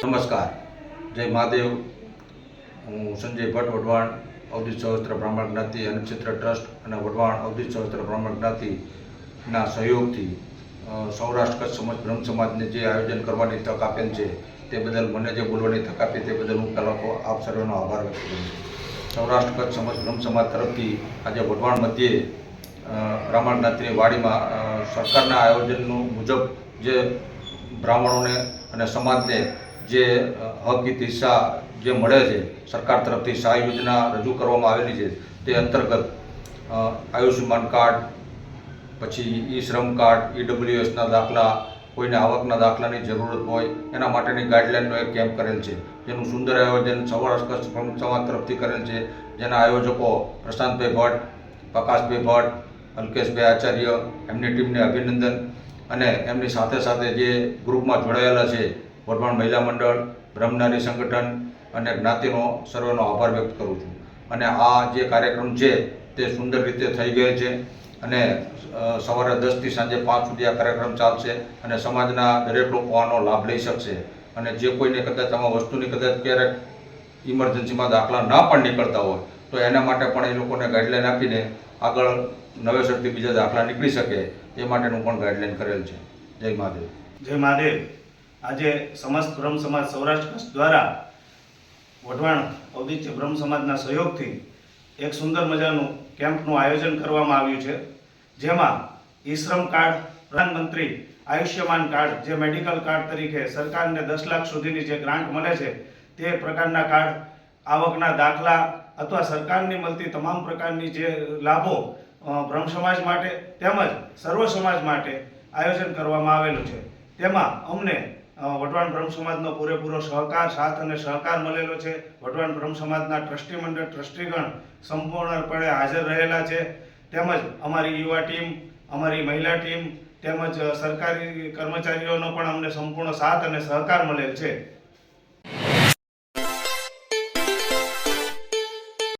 નમસ્કાર. જય મહાદેવ. હું સંજય ભટ્ટ, વઢવાણ અવધિ સહસ્ત્ર બ્રાહ્મણ જ્ઞાતિ અનુક્ષેત્ર ટ્રસ્ટ અને વઢવાણ અવધિ સહસ્ત્ર બ્રાહ્મણ જ્ઞાતિના સહયોગથી સૌરાષ્ટ્ર કચ્છ સમાજ બ્રહ્મ સમાજને જે આયોજન કરવાની તક આપેલ છે તે બદલ મને જે બોલવાની તક આપી તે બદલ હું કલાકો આપ સર્વેનો આભાર વ્યક્ત કરું છું. સૌરાષ્ટ્ર કચ્છ સમાજ બ્રહ્મ સમાજ તરફથી આજે વઢવાણ મધ્યે બ્રાહ્મણ જ્ઞાતિની વાડીમાં સરકારના આયોજનનું મુજબ જે બ્રાહ્મણોને અને સમાજને જે હકીતી હક હિત જે મળે છે, સરકાર તરફથી સહાય યોજના રજૂ કરવામાં આવેલી છે, તે અંતર્ગત આયુષ્યમાન કાર્ડ, પછી ઈ શ્રમ કાર્ડ ઈડબ્લ્યુએસના દાખલા, કોઈને આવકના દાખલાની જરૂરત હોય, એના માટેની ગાઈડલાઇનનો એક કેમ્પ કરેલ છે, જેનું સુંદર આયોજન સૌરાષ્ટ્ર પ્રમુખ સમાજ તરફથી કરેલ છે, જેના આયોજકો પ્રશાંતભાઈ ભટ્ટ, પ્રકાશભાઈ ભટ્ટ, અલ્કેશભાઈ આચાર્ય, એમની ટીમને અભિનંદન અને એમની સાથે સાથે જે ગ્રુપમાં જોડાયેલા છે વઢવાણ મહિલા મંડળ, બ્રહ્મનારી સંગઠન અને જ્ઞાતિનો સર્વેનો આભાર વ્યક્ત કરું છું. અને આ જે કાર્યક્રમ છે તે સુંદર રીતે થઈ ગયો છે અને સવારે દસથી સાંજે પાંચ સુધી આ કાર્યક્રમ ચાલશે અને સમાજના દરેક લોકો આનો લાભ લઈ શકશે. અને જે કોઈને કદાચ આમાં વસ્તુની કદાચ ક્યારેક ઇમરજન્સીમાં દાખલા ના પણ નીકળતા હોય, તો એના માટે પણ એ લોકોને ગાઈડલાઈન આપીને આગળ નવેસરથી બીજા દાખલા નીકળી શકે એ માટેનું પણ ગાઈડલાઈન કરેલ છે. જય મહાદેવ. જય મહાદેવ. આજે સમસ્ત બ્રહ્મ સમાજ સૌરાષ્ટ્ર દ્વારા વઢવાણ ઔદિત્ય બ્રહ્મ સમાજના સહયોગથી એક સુંદર મજાનું કેમ્પનું આયોજન કરવામાં આવ્યું છે. જેમાં ઈશ્રમ કાર્ડ, પ્રધાનમંત્રી આયુષ્યમાન કાર્ડ, જે મેડિકલ કાર્ડ તરીકે સરકારને દસ લાખ સુધીની જે ગ્રાન્ટ મળે છે, તે પ્રકારના કાર્ડ, આવકના દાખલા અથવા સરકારની મળતી તમામ પ્રકારની જે લાભો બ્રહ્મ સમાજ માટે તેમજ સર્વ સમાજ માટે આયોજન કરવામાં આવેલું છે. તેમાં અમને અ, વઢવાણ બ્રહ્મ સમાજનો પૂરેપૂરો સહકાર સાથ અને સહકાર મળેલો છે. વટવાણ બ્રહ્મ સમાજના ટ્રસ્ટી મંડળ ટ્રસ્ટીગણ સંપૂર્ણપણે હાજર રહેલા છે. તેમજ અમારી યુવા ટીમ અમારી મહિલા ટીમ તેમજ સરકારી કર્મચારીઓનો પણ અમને સંપૂર્ણ સાથ અને સહકાર મળેલ છે.